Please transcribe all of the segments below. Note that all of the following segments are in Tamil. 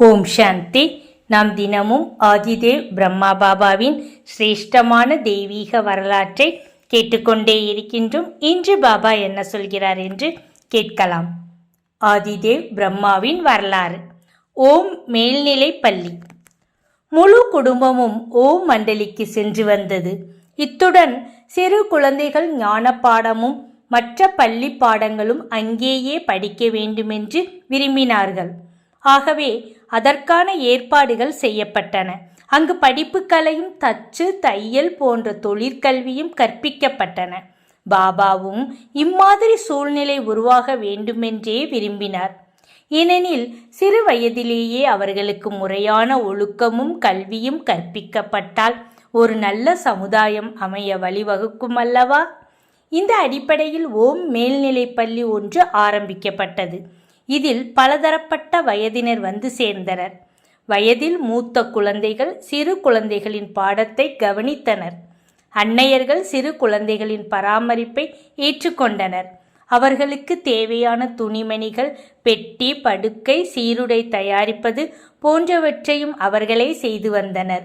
ஓம் சாந்தி. நாம் தினமும் ஆதிதேவ் பிரம்மா பாபாவின் சிரேஷ்டமான தெய்வீக வரலாற்றை கேட்டுக்கொண்டே இருக்கின்றோம். இன்று பாபா என்ன சொல்கிறார் என்று கேட்கலாம். ஆதிதேவ் பிரம்மாவின் வரலாறு. ஓம் மேல்நிலை பள்ளி. முழு குடும்பமும் ஓம் மண்டலிக்கு சென்று வந்தது. இத்துடன் சிறு குழந்தைகள் ஞான பாடமும் மற்ற பள்ளி பாடங்களும் அங்கேயே படிக்க வேண்டுமென்று விரும்பினார்கள். ஆகவே அதற்கான ஏற்பாடுகள் செய்யப்பட்டன. அங்கு படிப்புகளையும் தச்சு தையல் போன்ற தொழிற்கல்வியும் கற்பிக்கப்பட்டன. பாபாவும் இம்மாதிரி சூழ்நிலை உருவாக வேண்டுமென்றே விரும்பினார். ஏனெனில் சிறு வயதிலேயே அவர்களுக்கு முறையான ஒழுக்கமும் கல்வியும் கற்பிக்கப்பட்டால் ஒரு நல்ல சமுதாயம் அமைய வழிவகுக்கும் அல்லவா? இந்த அடிப்படையில் ஓம் மேல்நிலைப் பள்ளி ஒன்று ஆரம்பிக்கப்பட்டது. இதில் பலதரப்பட்ட வயதினர் வந்து சேர்ந்தனர். வயதில் மூத்த குழந்தைகள் சிறு குழந்தைகளின் பாடத்தை கவனித்தனர். அன்னையர்கள் சிறு குழந்தைகளின் பராமரிப்பை ஏற்றுக்கொண்டனர். அவர்களுக்கு தேவையான துணிமணிகள் பெட்டி படுக்கை சீருடை தயாரிப்பது போன்றவற்றையும் அவர்களே செய்து வந்தனர்.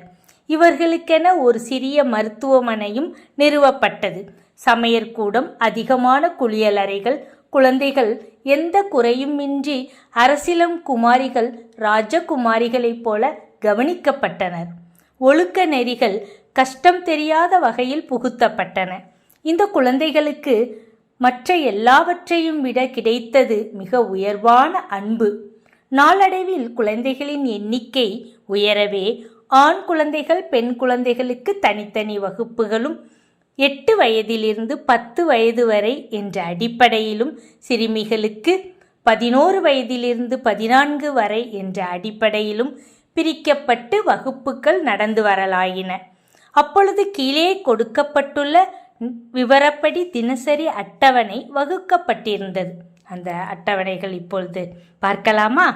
இவர்களுக்கென ஒரு சிறிய மருத்துவமனையும் நிறுவப்பட்டது. சமையற்கூடம் அதிகமான குளியலறைகள் குழந்தைகள் எந்த குறையுமின்றி அரசிலம் குமாரிகள் ராஜகுமாரிகளைப் போல கவனிக்கப்பட்டனர். ஒழுக்க நெறிகள் கஷ்டம் தெரியாத வகையில் புகுத்தப்பட்டன. இந்த குழந்தைகளுக்கு மற்ற எல்லாவற்றையும் விட கிடைத்தது மிக உயர்வான அன்பு. நாளடைவில் குழந்தைகளின் எண்ணிக்கை உயரவே ஆண் குழந்தைகள் பெண் குழந்தைகளுக்கு தனித்தனி வகுப்புகளும் எட்டு வயதிலிருந்து பத்து வயது வரை என்ற அடிப்படையிலும் சிறுமிகளுக்கு பதினோரு வயதிலிருந்து பதினான்கு வரை என்ற அடிப்படையிலும் பிரிக்கப்பட்டு வகுப்புகள் நடந்து வரலாயின. அப்பொழுது கீழே கொடுக்கப்பட்டுள்ள விவரப்படி தினசரி அட்டவணை வகுக்கப்பட்டிருந்தது. அந்த அட்டவணைகள் இப்பொழுது பார்க்கலாமா?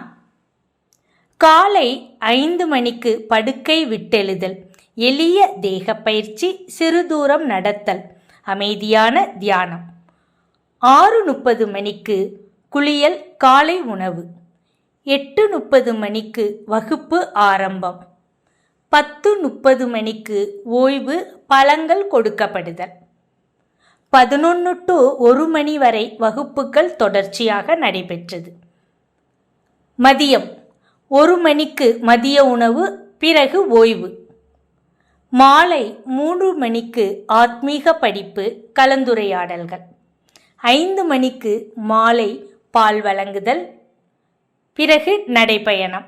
காலை ஐந்து மணிக்கு படுக்கை விட்டெழுதல். எளிய தேக பயிற்சி சிறு தூரம் நடத்தல் அமைதியான தியானம். ஆறு முப்பது மணிக்கு குளியல் காலை உணவு. எட்டு முப்பது மணிக்கு வகுப்பு ஆரம்பம். பத்து முப்பது மணிக்கு ஓய்வு பழங்கள் கொடுக்கப்படுதல். பதினொன்று டு ஒரு மணி வரை வகுப்புகள் தொடர்ச்சியாக நடைபெற்றது. மதியம். ஒரு மணிக்கு மதிய உணவு பிறகு ஓய்வு. மாலை மூன்று மணிக்கு ஆத்மீக படிப்பு கலந்துரையாடல்கள். ஐந்து மணிக்கு மாலை பால் வழங்குதல். பிறகு நடைப்பயணம்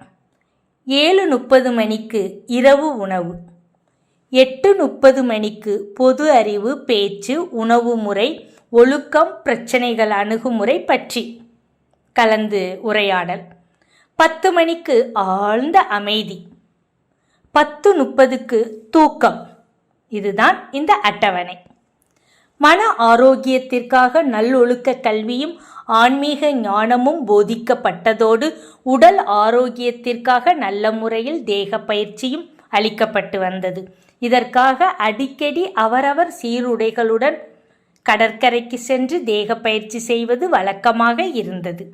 ஏழு முப்பது மணிக்கு இரவு உணவு. எட்டு முப்பது மணிக்கு பொது அறிவு பேச்சு உணவு முறை ஒழுக்கம் பிரச்சனைகள் அணுகுமுறை பற்றி கலந்து உரையாடல். பத்து மணிக்கு ஆழ்ந்த அமைதி. பத்து முப்பதுக்கு தூக்கம். இதுதான் இந்த அட்டவணை. மன ஆரோக்கியத்திற்காக நல்லொழுக்க கல்வியும் ஆன்மீக ஞானமும் போதிக்கப்பட்டதோடு உடல் ஆரோக்கியத்திற்காக நல்ல முறையில் தேக பயிற்சியும் அளிக்கப்பட்டு வந்தது. இதற்காக அடிக்கடி அவரவர் சீருடைகளுடன் கடற்கரைக்கு சென்று தேக பயிற்சி செய்வது வழக்கமாக இருந்தது.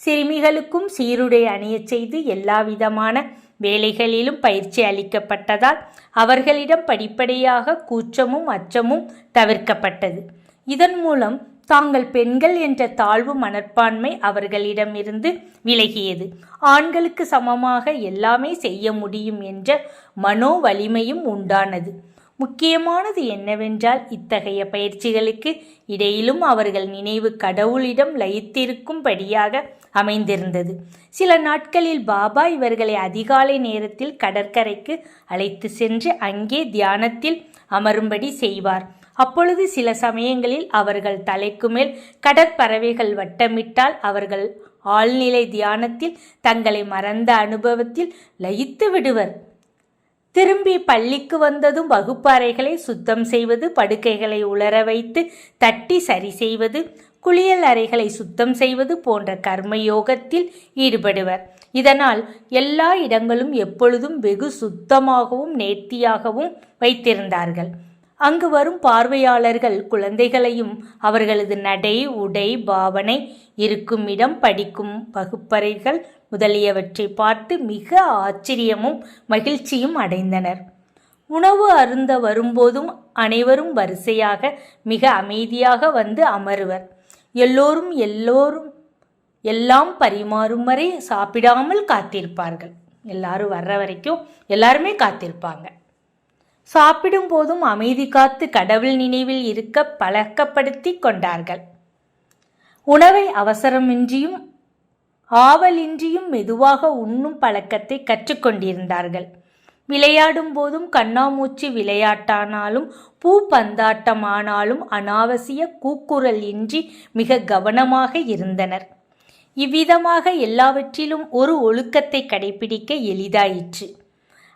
சிறுமிகளுக்கும் சீருடை அணியச் செய்து எல்லாவிதமான வேலைகளிலும் பயிற்சி அளிக்கப்பட்டதால் அவர்களிடம் படிப்படியாக கூச்சமும் அச்சமும் தவிர்க்கப்பட்டது. இதன் மூலம் தாங்கள் பெண்கள் என்ற தாழ்வு மனப்பான்மை அவர்களிடமிருந்து விலகியது. ஆண்களுக்கு சமமாக எல்லாமே செய்ய முடியும் என்ற மனோ வலிமையும் உண்டானது. முக்கியமானது என்னவென்றால் இத்தகைய பயிற்சிகளுக்கு இடையிலும் அவர்கள் நினைவு கடவுளிடம் லயித்திருக்கும்படியாக அமைந்திருந்தது. சில நாட்களில் பாபா இவர்களை அதிகாலை நேரத்தில் கடற்கரைக்கு அழைத்து சென்று அங்கே தியானத்தில் அமரும்படி செய்வார். அப்பொழுது சில சமயங்களில் அவர்கள் தலைக்கு மேல் கடற்பறவைகள் வட்டமிட்டால் அவர்கள் ஆழ்நிலை தியானத்தில் தங்களை மறந்த அனுபவத்தில் லயித்து விடுவர். திரும்பி பள்ளிக்கு வந்ததும் வகுப்பு அறைகளை சுத்தம் செய்வது படுக்கைகளை உலர வைத்து தட்டி சரி செய்வது குளியல் அறைகளை சுத்தம் செய்வது போன்ற கர்மயோகத்தில் ஈடுபடுவர். இதனால் எல்லா இடங்களும் எப்பொழுதும் வெகு சுத்தமாகவும் நேர்த்தியாகவும் வைத்திருந்தார்கள். அங்கு வரும் பார்வையாளர்கள் குழந்தைகளையும் அவர்களது நடை உடை பாவனை இருக்கும் இடம் படிக்கும் வகுப்பறைகள் முதலியவற்றை பார்த்து மிக ஆச்சரியமும் மகிழ்ச்சியும் அடைந்தனர். உணவு அருந்த வரும்போதும் அனைவரும் வரிசையாக மிக அமைதியாக வந்து அமருவர். எல்லோரும் எல்லோரும் எல்லாம் பரிமாறும் வரை சாப்பிடாமல் காத்திருப்பார்கள். எல்லாரும் வர்ற வரைக்கும் எல்லாருமே காத்திருப்பாங்க. சாப்பிடும் போதும் அமைதி காத்து கடவுள் நினைவில் இருக்க பழக்கப்படுத்தி கொண்டார்கள். உணவை அவசரமின்றியும் ஆவலின்றியும் மெதுவாக உண்ணும் பழக்கத்தை கற்றுக்கொண்டிருந்தார்கள் விளையாடும் போதும் கண்ணாமூச்சி விளையாட்டானாலும் பூ பந்தாட்டமானாலும் அனாவசிய கூக்குரல் இன்றி மிக கவனமாக இருந்தனர். இவ்விதமாக எல்லாவற்றிலும் ஒரு ஒழுக்கத்தை கடைபிடிக்க எளிதாயிற்று.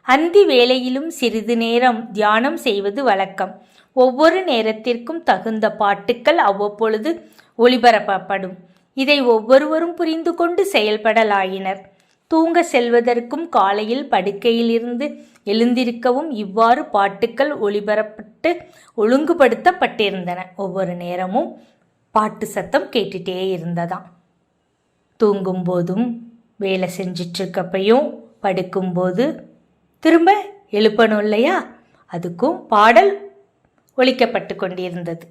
அந்தி வேளையிலும் சிறிது நேரம் தியானம் செய்வது வழக்கம். ஒவ்வொரு நேரத்திற்கும் தகுந்த பாட்டுக்கள் அவ்வப்பொழுது ஒளிபரப்பப்படும். இதை ஒவ்வொருவரும் புரிந்து கொண்டு செயல்படலாயினர். தூங்க செல்வதற்கும் காலையில் படுக்கையிலிருந்து எழுந்திருக்கவும் இவ்வாறு பாட்டுக்கள் ஒளிபரப்பட்டு ஒழுங்குபடுத்தப்பட்டிருந்தன. ஒவ்வொரு நேரமும் பாட்டு சத்தம் கேட்டுட்டே இருந்ததாம். தூங்கும்போதும் வேலை செஞ்சிட்ருக்கப்பையும் படுக்கும்போது திரும்ப எழுப்பணும் இல்லையா? அதுக்கும் பாடல் ஒழிக்கப்பட்டு கொண்டிருந்தது.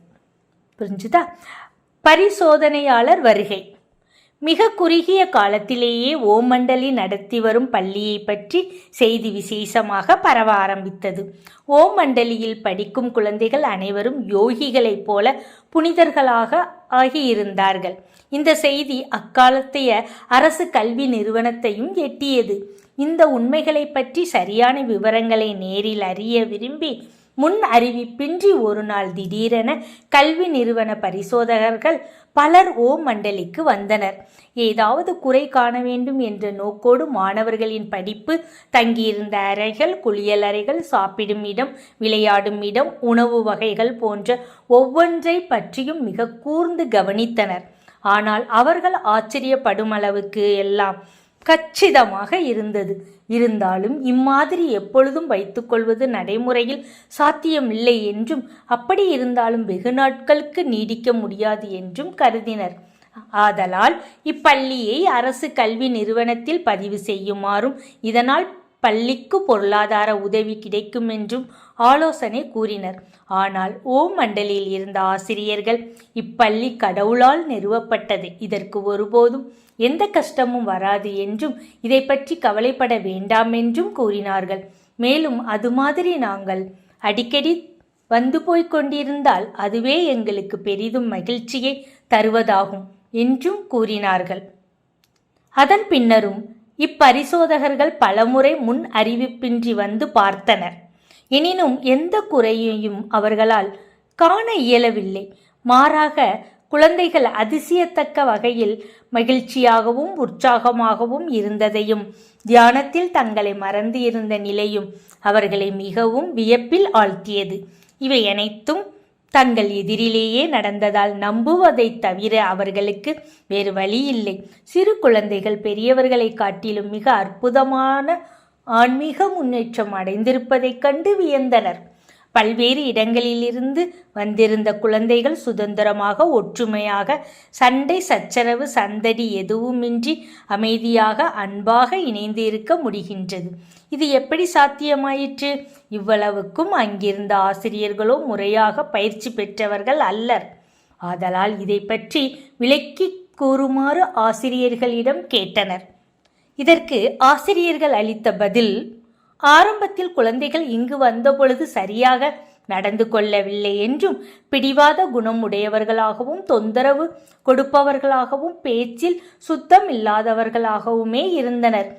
புரிஞ்சுதா? பரிசோதனையாளர் வருகை. மிக குறுகிய காலத்திலேயே ஓமண்டலி நடத்தி வரும் பள்ளியை பற்றி செய்தி விசேஷமாக பரவ ஆரம்பித்தது. ஓமண்டலியில் படிக்கும் குழந்தைகள் அனைவரும் யோகிகளைப் போல புனிதர்களாக ஆகியிருந்தார்கள். இந்த செய்தி அக்காலத்தைய அரசு கல்வி நிறுவனத்தையும் எட்டியது. இந்த உண்மைகளை பற்றி சரியான விவரங்களை நேரில் அறிய விரும்பி முன் அறிவிப்பின்றி ஒரு நாள் திடீரென கல்வி நிறுவன பரிசோதகர்கள் பலர் ஓ மண்டலிக்கு வந்தனர். ஏதாவது குறை காண வேண்டும் என்ற நோக்கோடு மாணவர்களின் படிப்பு தங்கியிருந்த அறைகள் குளியலறைகள் சாப்பிடும் இடம் விளையாடும் இடம் உணவு வகைகள் போன்ற ஒவ்வொன்றை பற்றியும் மிக கூர்ந்து கவனித்தனர். ஆனால் அவர்கள் ஆச்சரியப்படும் அளவுக்கு எல்லாம் கச்சிதமாக இருந்தது. இருந்தாலும் இம்மாதிரி எப்பொழுதும் வைத்துக்கொள்வது நடைமுறையில் சாத்தியமில்லை என்றும் அப்படி இருந்தாலும் வெகு நாட்களுக்கு நீடிக்க முடியாது என்றும் கருதினர். ஆதலால் இப்பள்ளியை அரசு கல்வி நிறுவனத்தில் பதிவு செய்யுமாறும் இதனால் பள்ளிக்கு பொருளாதார உதவி கிடைக்கும் என்றும் ஆலோசனை கூறினர். ஆனால் ஓம் மண்டலில் இருந்த ஆசிரியர்கள் இப்பள்ளி கடவுளால் நிறுவப்பட்டது. இதற்கு ஒருபோதும் எந்த கஷ்டமும் வராது என்றும் இதை பற்றி கவலைப்பட வேண்டாம் என்றும் கூறினார்கள். மேலும் அது மாதிரி நாங்கள் அடிக்கடி வந்து போய்க் கொண்டிருந்தால் அதுவே எங்களுக்கு பெரிதும் மகிழ்ச்சியை தருவதாகும் என்றும் கூறினார்கள். அதன் பின்னரும் இப்பரிசோதகர்கள் பலமுறை முன் அறிவிப்பின்றி வந்து பார்த்தனர். எனினும் எந்த குறையையும் அவர்களால் காண இயலவில்லை. மாறாக குழந்தைகள் அதிசயத்தக்க வகையில் மகிழ்ச்சியாகவும் உற்சாகமாகவும் இருந்ததையும் தியானத்தில் தங்களை மறந்து இருந்த நிலையும் அவர்களை மிகவும் வியப்பில் ஆழ்த்தியது. இவை அனைத்தும் தங்கள் எதிரிலேயே நடந்ததால் நம்புவதைத் தவிர அவர்களுக்கு வேறு வழி இல்லை சிறு குழந்தைகள் பெரியவர்களை காட்டிலும் மிக அற்புதமான ஆன்மீக முன்னேற்றம் அடைந்திருப்பதைக் கண்டு வியந்தனர். பல்வேறு இடங்களிலிருந்து வந்திருந்த குழந்தைகள் சுதந்திரமாக ஒற்றுமையாக சண்டை சச்சரவு சந்தடி எதுவுமின்றி அமைதியாக அன்பாக இணைந்து இருக்க முடிகின்றது. இது எப்படி சாத்தியமாயிற்று? இவ்வளவுக்கும் அங்கிருந்த ஆசிரியர்களோ முறையாக பயிற்சி பெற்றவர்கள் அல்லர். ஆதலால் இதை பற்றி விளக்கி கூறுமாறு ஆசிரியர்களிடம் கேட்டனர். இதற்கு ஆசிரியர்கள் அளித்த பதில் ஆரம்பத்தில் குழந்தைகள் இங்கு வந்தபொழுது சரியாக நடந்து கொள்ளவில்லை என்றும் பிடிவாத குணம் உடையவர்களாகவும் தொந்தரவு கொடுப்பவர்களாகவும் பேச்சில் சுத்தம் இல்லாதவர்களாகவுமே இருந்தனர்.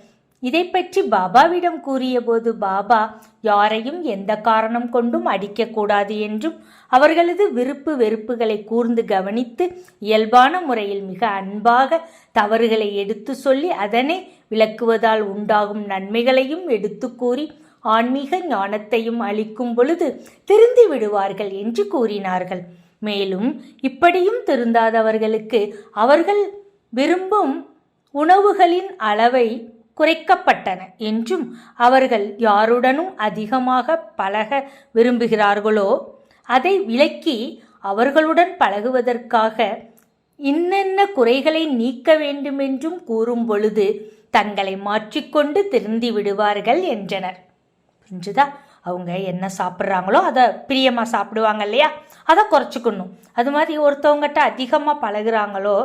இதை பற்றி பாபாவிடம் கூறியபோது பாபா யாரையும் எந்த காரணம் கொண்டும் அடிக்கக்கூடாது என்றும் அவர்களது விருப்பு வெறுப்புகளை கூர்ந்து கவனித்து இயல்பான முறையில் மிக அன்பாக தவறுகளை எடுத்து சொல்லி அதனை விளக்குவதால் உண்டாகும் நன்மைகளையும் எடுத்து கூறி ஆன்மீக ஞானத்தையும் அளிக்கும் பொழுது திருந்தி விடுவார்கள் என்று கூறினார்கள். மேலும் இப்படியும் திருந்தாதவர்களுக்கு அவர்கள் விரும்பும் உணவுகளின் அளவை குறைக்கப்பட்டன என்றும் அவர்கள் யாருடனும் அதிகமாக பழக விரும்புகிறார்களோ அதை விலக்கி அவர்களுடன் பழகுவதற்காக இன்னென்ன குறைகளை நீக்க வேண்டுமென்றும் கூறும் பொழுது தங்களை மாற்றிக்கொண்டு திருந்தி விடுவார்கள் என்றனர். புரிஞ்சுதா? அவங்க என்ன சாப்பிட்றாங்களோ அதை பிரியமாக சாப்பிடுவாங்க இல்லையா? அதை குறைச்சிக்கணும். அது மாதிரி ஒருத்தவங்ககிட்ட அதிகமாக பழகுறாங்களோ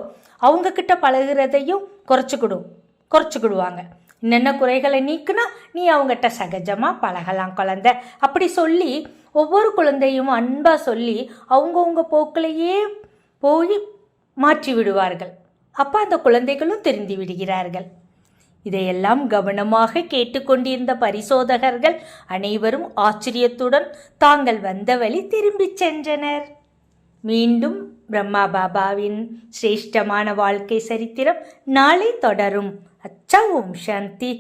அவங்கக்கிட்ட பழகுறதையும் குறைச்சிக்கிடும். குறைச்சிக்கிடுவாங்க. என்னென்ன குறைகளை நீக்குனா நீ அவங்ககிட்ட சகஜமாக பழகலாம் குழந்தை. அப்படி சொல்லி ஒவ்வொரு குழந்தையும் அன்பாக சொல்லி அவங்கவுங்க போக்கிலேயே போய் மாற்றி விடுவார்கள். அப்போ அந்த குழந்தைகளும் தெரிந்து விடுகிறார்கள். இதையெல்லாம் கவனமாக கேட்டுக்கொண்டிருந்த பரிசோதகர்கள் அனைவரும் ஆச்சரியத்துடன் தாங்கள் வந்த வழி திரும்பிச் சென்றனர். மீண்டும் பிரம்மா பாபாவின் சிரேஷ்டமான வாழ்க்கை சரித்திரம் நாளை தொடரும். அச்சா ஓம் சாந்தி